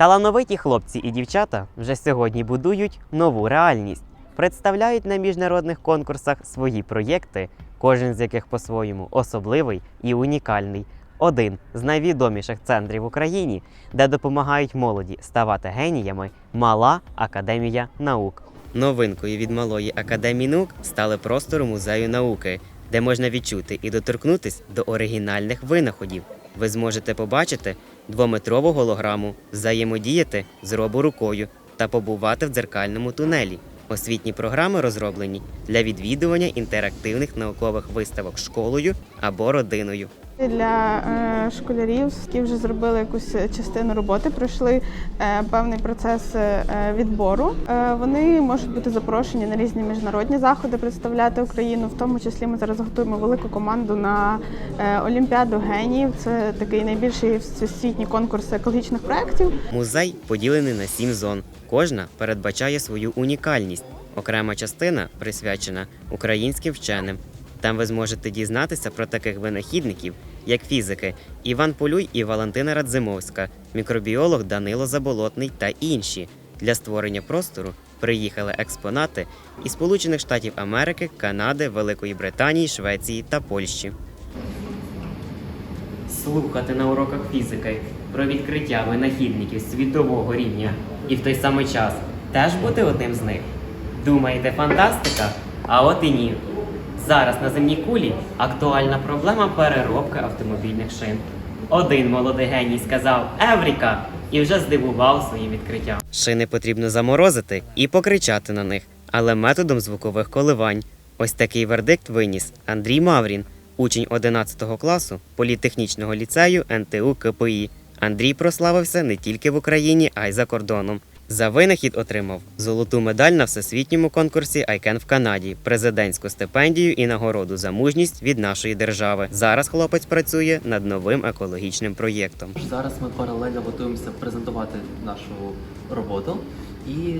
Талановиті хлопці і дівчата вже сьогодні будують нову реальність, представляють на міжнародних конкурсах свої проєкти, кожен з яких по-своєму особливий і унікальний. Один з найвідоміших центрів в Україні, де допомагають молоді ставати геніями, мала академія наук. Новинкою від малої академії наук стали простори музею науки, де можна відчути і доторкнутись до оригінальних винаходів. Ви зможете побачити двометрову голограму, взаємодіяти з роборукою та побувати в дзеркальному тунелі. Освітні програми розроблені для відвідування інтерактивних наукових виставок школою або родиною. Для е, школярів, які вже зробили якусь частину роботи, пройшли е, певний процес е, відбору. Вони можуть бути запрошені на різні міжнародні заходи, представляти Україну. В тому числі ми зараз готуємо велику команду на Олімпіаду геніїв. Це такий найбільший всесвітній конкурс екологічних проєктів. Музей поділений на сім зон. Кожна передбачає свою унікальність. Окрема частина присвячена українським вченим. Там ви зможете дізнатися про таких винахідників, як фізики Іван Полюй і Валентина Радзимовська, мікробіолог Данило Заболотний та інші. Для створення простору приїхали експонати із Сполучених Штатів Америки, Канади, Великої Британії, Швеції та Польщі. Слухати на уроках фізики про відкриття винахідників світового рівня і в той самий час теж бути одним з них. Думаєте, фантастика? А от і ні. Зараз на земній кулі актуальна проблема переробки автомобільних шин. Один молодий геній сказав Евріка і вже здивував своїм відкриттям. Шини потрібно заморозити і покричати на них, але методом звукових коливань. Ось такий вердикт виніс Андрій Маврін, учень 11 класу політехнічного ліцею НТУ КПІ. Андрій прославився не тільки в Україні, а й за кордоном. За винахід отримав золоту медаль на всесвітньому конкурсі ICANN в Канаді, президентську стипендію і нагороду за мужність від нашої держави. Зараз хлопець працює над новим екологічним проєктом. Зараз ми паралельно готуємося презентувати нашу роботу і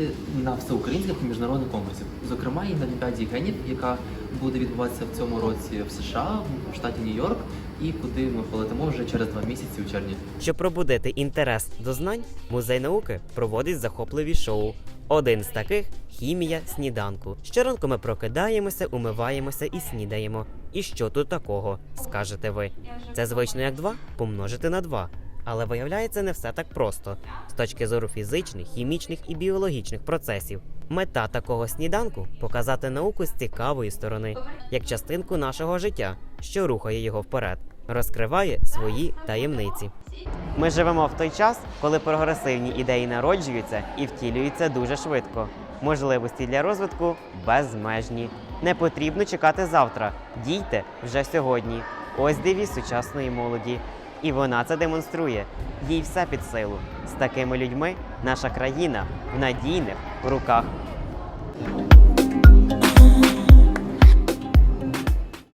на всеукраїнських і міжнародних конкурсах, зокрема і на Олімпіаді генів, яка буде відбуватися в цьому році в США, в штаті Нью-Йорк, і куди ми полетимо вже через два місяці у червні. Щоб пробудити інтерес до знань, музей науки проводить захопливі шоу. Один з таких хімія сніданку. Щоранку ми прокидаємося, умиваємося і снідаємо. І що тут такого? скажете ви. Це звично як два помножити на два. Але виявляється, не все так просто з точки зору фізичних, хімічних і біологічних процесів. Мета такого сніданку показати науку з цікавої сторони, як частинку нашого життя, що рухає його вперед, розкриває свої таємниці. Ми живемо в той час, коли прогресивні ідеї народжуються і втілюються дуже швидко. Можливості для розвитку безмежні. Не потрібно чекати завтра. Дійте вже сьогодні. Ось девіз сучасної молоді. І вона це демонструє. Їй все під силу. З такими людьми наша країна в надійних руках.